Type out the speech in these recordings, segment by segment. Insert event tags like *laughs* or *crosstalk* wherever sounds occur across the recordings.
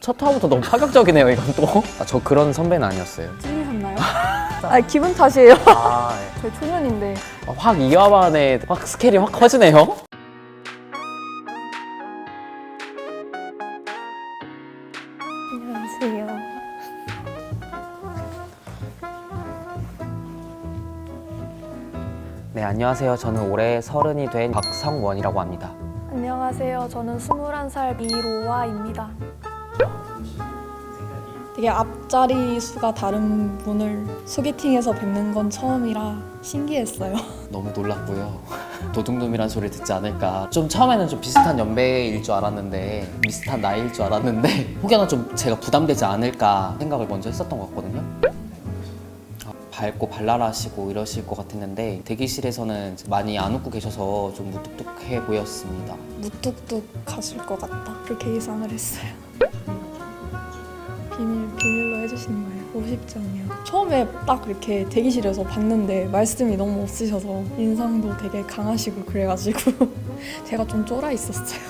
첫 화부터 너무 파격적이네요, 이건 또. 아, 저 그런 선배는 아니었어요. 찔리셨나요? *laughs* 아 기분 탓이에요. 아, 예. *laughs* 저희 초면인데 아, 확 2화 만에 확 스케일이 확 커지네요. 안녕하세요. 네, 안녕하세요. 저는 올해 서른이 된 박성원이라고 합니다. 안녕하세요. 저는 21살 이로아입니다. 되게 앞자리 수가 다른 분을 소개팅에서 뵙는 건 처음이라 신기했어요. *laughs* 너무 놀랐고요. 도둑놈이란 소리 듣지 않을까. 좀 처음에는 좀 비슷한 연배일 줄 알았는데 비슷한 나이일 줄 알았는데 *laughs* 혹여나 좀 제가 부담되지 않을까 생각을 먼저 했었던 것 같거든요. 아, 밝고 발랄하시고 이러실 것 같았는데 대기실에서는 많이 안 웃고 계셔서 좀 무뚝뚝해 보였습니다. 무뚝뚝 가실 것 같다. 그렇게 예상을 했어요. 50점이요. 처음에 딱 이렇게 대기실에서 봤는데 말씀이 너무 없으셔서 인상도 되게 강하시고 그래가지고 *laughs* 제가 좀 쫄아 있었어요.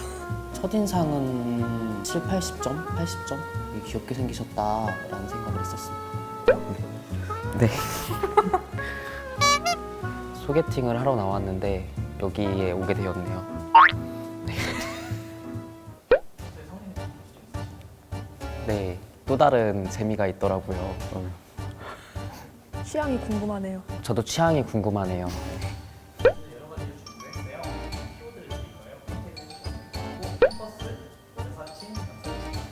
첫인상은 7, 80점, 80점 귀엽게 생기셨다라는 생각을 했었습니다. 네. 네. *laughs* 소개팅을 하러 나왔는데 여기에 오게 되었네요. 네. *laughs* 네. 또 다른 재미가 있더라고요. 음, 취향이 궁금하네요. 저도 취향이 궁금하네요.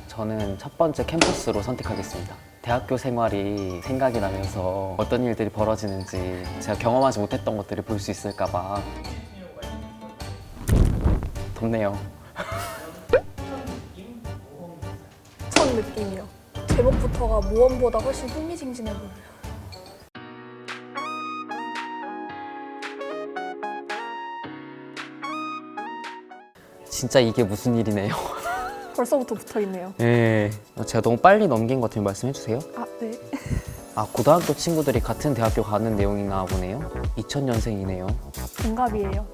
저는 첫 번째 캠퍼스로 선택하겠습니다. 대학교 생활이 생각이 나면서 어떤 일들이 벌어지는지 제가 경험하지 못했던 것들을 볼 수 있을까봐 덥네요. 첫 느낌이요. 제목부터가 모험보다 훨씬 흥미진진해 보여요. 진짜 이게 무슨 일이네요. *laughs* 벌써부터 붙어 있네요. 네. 제가 너무 빨리 넘긴 것 같으면 말씀해 주세요. 아 네. 아, 고등학교 친구들이 같은 대학교 가는 내용이나 보네요. 2000년생이네요. 동갑이에요.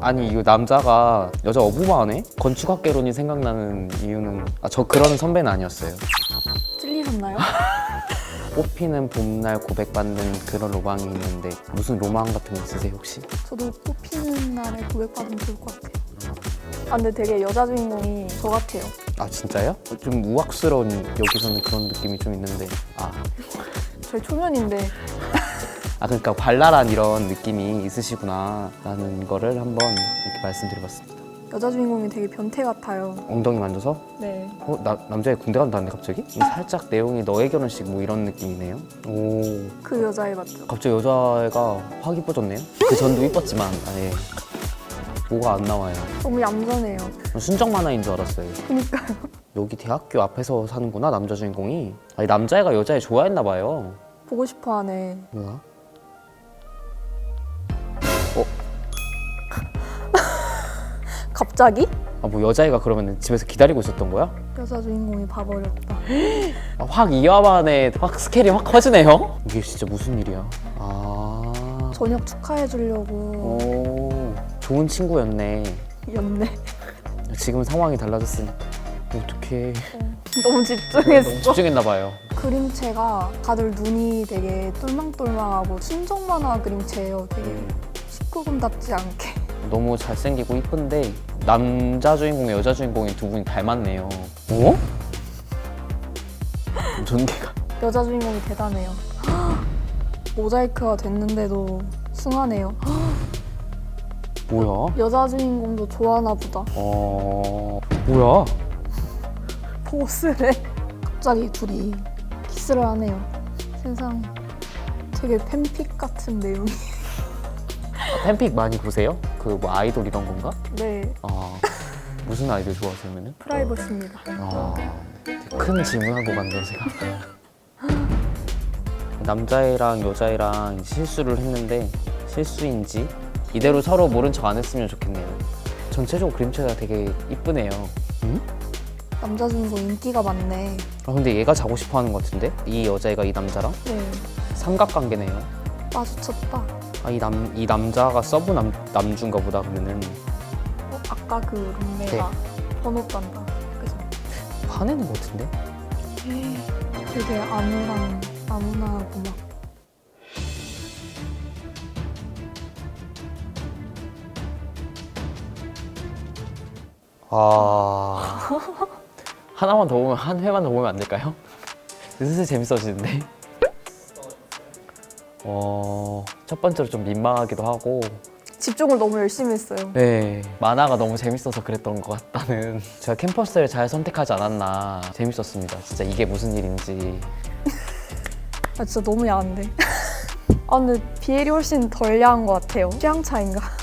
아니 이 남자가 여자 어부마하네? 건축학개론이 생각나는 이유는 아, 저 그런 선배는 아니었어요. 찔리셨나요? *laughs* 꽃피는 봄날 고백받는 그런 로망이 있는데 무슨 로망 같은 거 있으세요 혹시? 저도 꽃피는 날에 고백받으면 좋을 것 같아요. 아 근데 되게 여자 주인공이 저 같아요. 아 진짜요? 좀 우악스러운 여기서는 그런 느낌이 좀 있는데 아, 저희 초면인데 아 그러니까 발랄한 이런 느낌이 있으시구나 라는 거를 한번 이렇게 말씀드려봤습니다. 여자 주인공이 되게 변태 같아요. 엉덩이 만져서 네. 어? 나, 남자애 군대 간다는데 갑자기? 이 살짝 내용이 너의 결혼식 뭐 이런 느낌이네요 오 그 여자애 맞죠? 갑자기 여자애가 확 이뻐졌네요. 그 전도 이뻤지만 아예 뭐가 안 나와요. 너무 얌전해요. 순정 만화인 줄 알았어요. 그니까요. 여기 대학교 앞에서 사는구나 남자 주인공이. 아니 남자애가 여자애 좋아했나 봐요. 보고 싶어 하네. 뭐야? *laughs* 갑자기? 아 뭐 여자애가 그러면 집에서 기다리고 있었던 거야? 여자 주인공이 봐버렸다. 아, 확 2화 만에 확 스케일이 확 커지네요. 이게 진짜 무슨 일이야? 아. 저녁 축하해 주려고 오 좋은 친구였네. 였네. 지금 상황이 달라졌으니까 어떡해. 너무 집중했어. 집중했나 봐요. 그림체가 다들 눈이 되게 똘망똘망하고 순정 만화 그림체예요. 되게 음. 19금답지 않게. 너무 잘생기고 이쁜데 남자 주인공, 여자 주인공이 두 분이 닮았네요. 어? 전개가 여자 주인공이 대단해요. 모자이크가 됐는데도 숭하네요. 뭐야? 여자 주인공도 좋아하나 보다. 어 뭐야? 보스래. *laughs* 갑자기 둘이 키스를 하네요. 세상 되게 팬픽 같은 내용이. 팬픽 많이 보세요? 그 뭐 아이돌 이런 건가? 네, 아 무슨 아이돌 좋아하시면은? 프라이버시입니다. 아, 되게 큰 질문하고 갔네요 제가. *laughs* 남자애랑 여자애랑 실수를 했는데 실수인지 이대로 서로 모른 척 안 했으면 좋겠네요. 전체적으로 그림체가 되게 이쁘네요. 응? 남자 주인공 인기가 많네. 아 근데 얘가 자고 싶어하는 것 같은데 이 여자애가 이 남자랑 네, 삼각관계네요. 마주쳤다. 아 이 남 이 남자가 서브 남 남주인가 보다 그러면은 어, 아까 그 룸메가 네. 번호 딴다. 그죠? 화내는 것 같은데? 되게 아무랑 아무나 하고 막 아 *laughs* 하나만 더 보면 한 회만 더 보면 안 될까요? *laughs* 슬슬 재밌어지는데. 어, 첫 번째로 좀 민망하기도 하고, 집중을 너무 열심히 했어요. 네 만화가 너무 재밌어서 그랬던 것 같다는. *laughs* 제가 캠퍼스를 잘 선택하지 않았나 재밌었습니다. 진짜 이게 무슨 일인지. 아 진짜 너무 야한데. *laughs* 아 근데 비엘이 훨씬 덜 야한 것 같아요. 취향 차인가? *laughs*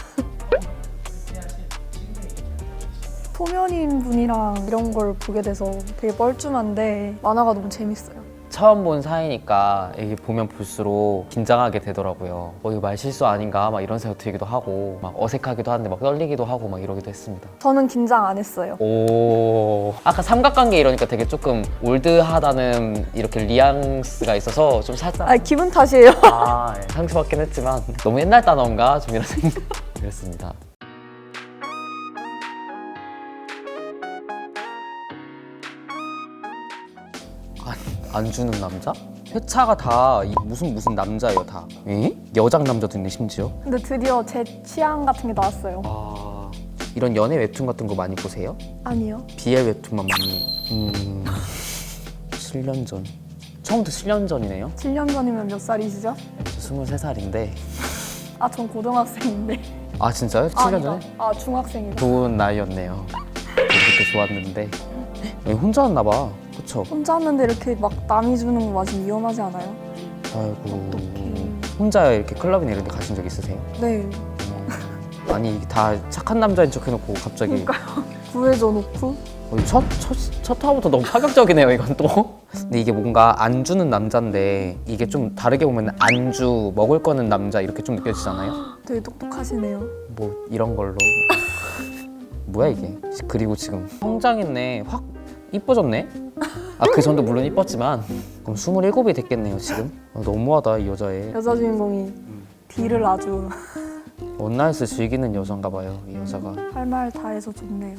소면인 분이랑 이런 걸 보게 돼서 되게 뻘쭘한데 만화가 너무 재밌어요. 처음 본 사이니까 이게 보면 볼수록 긴장하게 되더라고요. 어, 이거 말 실수 아닌가 막 이런 생각 들기도 하고 막 어색하기도 한데 막 떨리기도 하고 막 이러기도 했습니다. 저는 긴장 안 했어요. 오 아까 삼각관계 이러니까 되게 조금 올드하다는 이렇게 뉘앙스가 있어서 좀 살짝 아 기분 탓이에요. 아 예, 상처받긴 했지만 너무 옛날 단어인가 좀 이런 생각 *laughs* 그랬습니다. 안, 안 주는 남자? 회차가 다 이- 무슨 무슨 남자예요 다. 에? 여장 남자도 있네 심지어. 근데 드디어 제 취향 같은 게 나왔어요. 아 이런 연애 웹툰 같은 거 많이 보세요? 아니요. BL 웹툰만 많이. 음 7년 전. 처음부터 7년 전이네요. 7년 전이면 몇 살이시죠? 23살인데. 아 전 고등학생인데. 아 진짜요? 7년 아니다. 전에? 아 중학생이다. 좋은 나이였네요. 그렇게 좋았는데 예, 혼자 왔나 봐. 그쵸? 혼자 왔는데 이렇게 막 남이 주는 거 맞으면 위험하지 않아요? 아이고. 어떡해. 혼자 이렇게 클럽이나 이런 데 가신 적 있으세요? 네. 아니 이게 다 착한 남자인 척 해놓고 갑자기 *laughs* 구해줘 놓고 어, 첫, 첫, 첫 화부터 너무 파격적이네요 이건 또 근데 이게 뭔가 안 주는 남자인데 이게 좀 다르게 보면 안주 먹을 거는 남자 이렇게 좀 느껴지잖아요 *gasps* 되게 똑똑하시네요. 뭐 이런 걸로 뭐야 이게 그리고 지금 성장했네 확 이뻐졌네 아 그 전도 물론 이뻤지만 그럼 27이 됐겠네요 지금 아, 너무하다 이 여자애 여자 주인공이 딜을 아주 원나잇을 즐기는 여잔가 봐요 이 여자가 할 말 다 해서 좋네요.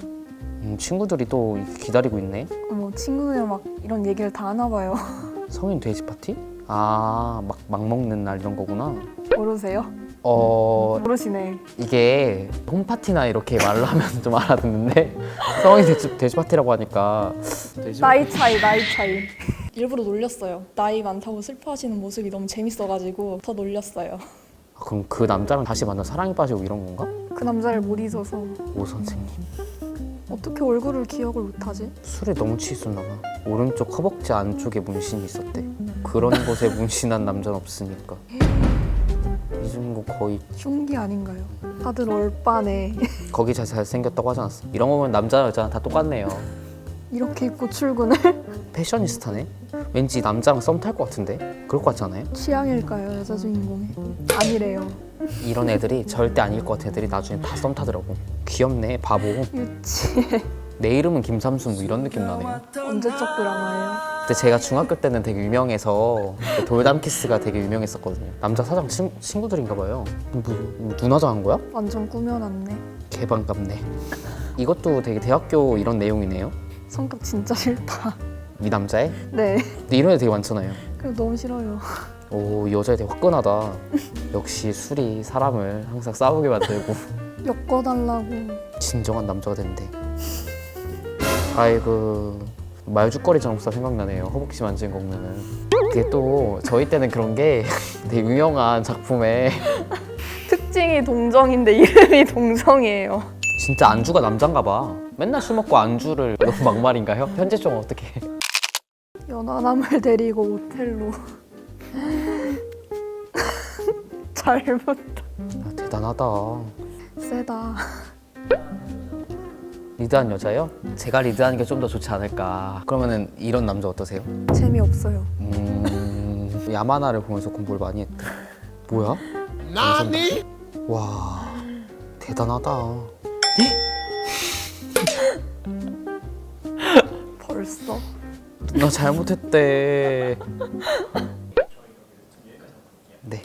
음, 친구들이 또 이렇게 기다리고 있네 어머 친구들이랑 막 이런 얘기를 다 하나 봐요. 성인 돼지 파티? 아, 막, 막 먹는 날 이런 거구나. 모르세요? 어, 모르시네. 이게 홈파티나 이렇게 말로 하면 *laughs* 좀 알아듣는데 성인 돼지, 돼지 파티라고 하니까 돼지 나이 차이 나이 차이. 일부러 놀렸어요. 나이 많다고 슬퍼하시는 모습이 너무 재밌어가지고 더 놀렸어요. 아, 그럼 그 남자랑 다시 만나 사랑에 빠지고 이런 건가? 그 남자를 못 잊어서 오 선생님 어떻게 얼굴을 기억을 못하지? 술에 너무 취했었나 봐 오른쪽 허벅지 안쪽에 문신이 있었대 그런 곳에 문신한 남자는 없으니까 거 거의 흉기 아닌가요? 다들 얼빠네. *laughs* 거기 잘 잘생겼다고 하지 않았어? 이런 거 보면 남자 여자 다 똑같네요 이렇게 입고 출근을 *laughs* 패셔니스타네? 왠지 남자랑 썸 탈 것 같은데? 그럴 것 같지 않아요? 취향일까요 여자 주인공이? 아니래요. *laughs* 이런 애들이 절대 아닐 것 같은 애들이 나중에 다 썸 타더라고 귀엽네 바보 유치해. 내 이름은 김삼순 뭐 이런 느낌 나네요 언제적 드라마예요? 근데 제가 중학교 때는 되게 유명해서 그 돌담 키스가 되게 유명했었거든요 남자 사장 친, 친구들인가 봐요 뭐, 뭐 누나장 한 거야? 완전 꾸며놨네. 개반갑네 이것도 되게 대학교 이런 내용이네요 성격 진짜 싫다. 이 남자애? 네. 근데 이런 애 되게 많잖아요 그리고 너무 싫어요. 오, 이 여자애 되게 화끈하다 역시 술이 사람을 항상 싸우게 만들고 엮어달라고. 진정한 남자가 된대. 아이고 말죽거리 전옥사 생각나네요. 허벅지 만지는 거 보면은 그게 또 저희 때는 그런 게 *laughs* 되게 유명한 작품에 *laughs* 특징이 동정인데 이름이 동정이에요. 진짜 안주가 남잔가 봐. 맨날 술 먹고 안주를 *laughs* 너무 막말인가요? 편집점 어떻게? 연하남을 데리고 모텔로. 잘못. 아, 대단하다. 세다. 리드한 여자요? 제가 리드하는 게 좀 더 좋지 않을까. 그러면은 이런 남자 어떠세요? 재미없어요. 음, 야마나를 보면서 공부를 많이 했대. 뭐야? 나니? 와, 대단하다. *laughs* 벌써? 너 잘못했대. 네.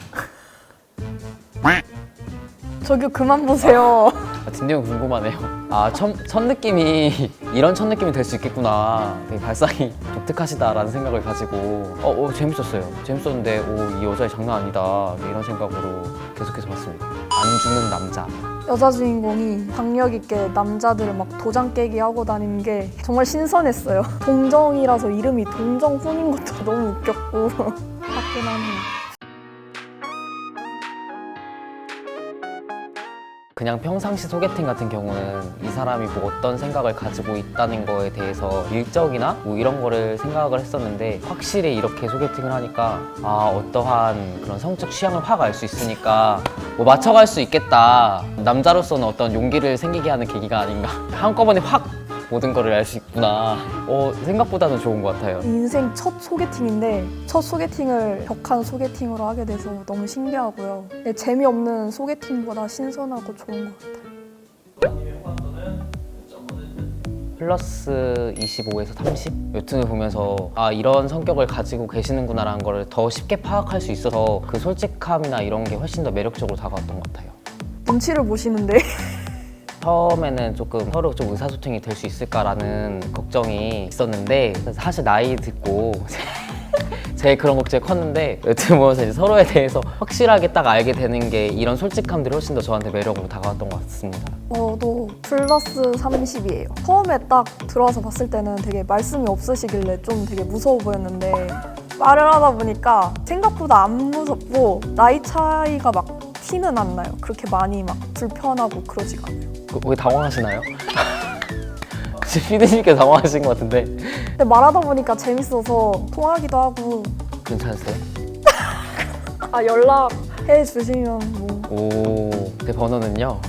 저기 그만 보세요. *laughs* 아, 딘딘 궁금하네요. 아, 첫, 첫 느낌이 이런 첫 느낌이 될 수 있겠구나. 되게 발상이 독특하시다라는 생각을 가지고 어, 어, 재밌었어요. 재밌었는데 오, 이 여자애 장난 아니다. 이런 생각으로 계속해서 봤습니다. 안 주는 남자. 여자 주인공이 박력 있게 남자들을 막 도장 깨기 하고 다니는 게 정말 신선했어요. 동정이라서 이름이 동정훈인 것도 너무 웃겼고 *laughs* 화끈하네 그냥 평상시 소개팅 같은 경우는 이 사람이 뭐 어떤 생각을 가지고 있다는 거에 대해서 일적이나 뭐 이런 거를 생각을 했었는데 확실히 이렇게 소개팅을 하니까 아 어떠한 그런 성적 취향을 확 알 수 있으니까 뭐 맞춰갈 수 있겠다. 남자로서는 어떤 용기를 생기게 하는 계기가 아닌가. *laughs* 한꺼번에 확 모든 거를 알 수 있구나 어 생각보다는 좋은 것 같아요 인생 첫 소개팅인데 첫 소개팅을 격한 소개팅으로 하게 돼서 너무 신기하고요. 근데 재미없는 소개팅보다 신선하고 좋은 것 같아요. 플러스 25에서 30 웹툰을 보면서 아 이런 성격을 가지고 계시는구나라는 걸더 쉽게 파악할 수 있어서 그 솔직함이나 이런 게 훨씬 더 매력적으로 다가왔던 것 같아요. 눈치를 보시는데 *laughs* 처음에는 조금 서로 좀 의사소통이 될 수 있을까라는 걱정이 있었는데 사실 나이 듣고 *laughs* 제 그런 걱정이 컸는데 웹툰 보면서 이제 서로에 대해서 확실하게 딱 알게 되는 게 이런 솔직함들이 훨씬 더 저한테 매력으로 다가왔던 것 같습니다. 저도 플러스 30이에요. 처음에 딱 들어와서 봤을 때는 되게 말씀이 없으시길래 좀 되게 무서워 보였는데 말을 하다 보니까 생각보다 안 무섭고 나이 차이가 막 티는 안 나요. 그렇게 많이 막 불편하고 그러지가 않아요. 그, 왜 당황하시나요? *laughs* 혹시 피디님께 당황하신 것 같은데 근데 말하다 보니까 재밌어서 통하기도 하고 괜찮으세요? 아 연락해 주시면 뭐 오, 제 번호는요.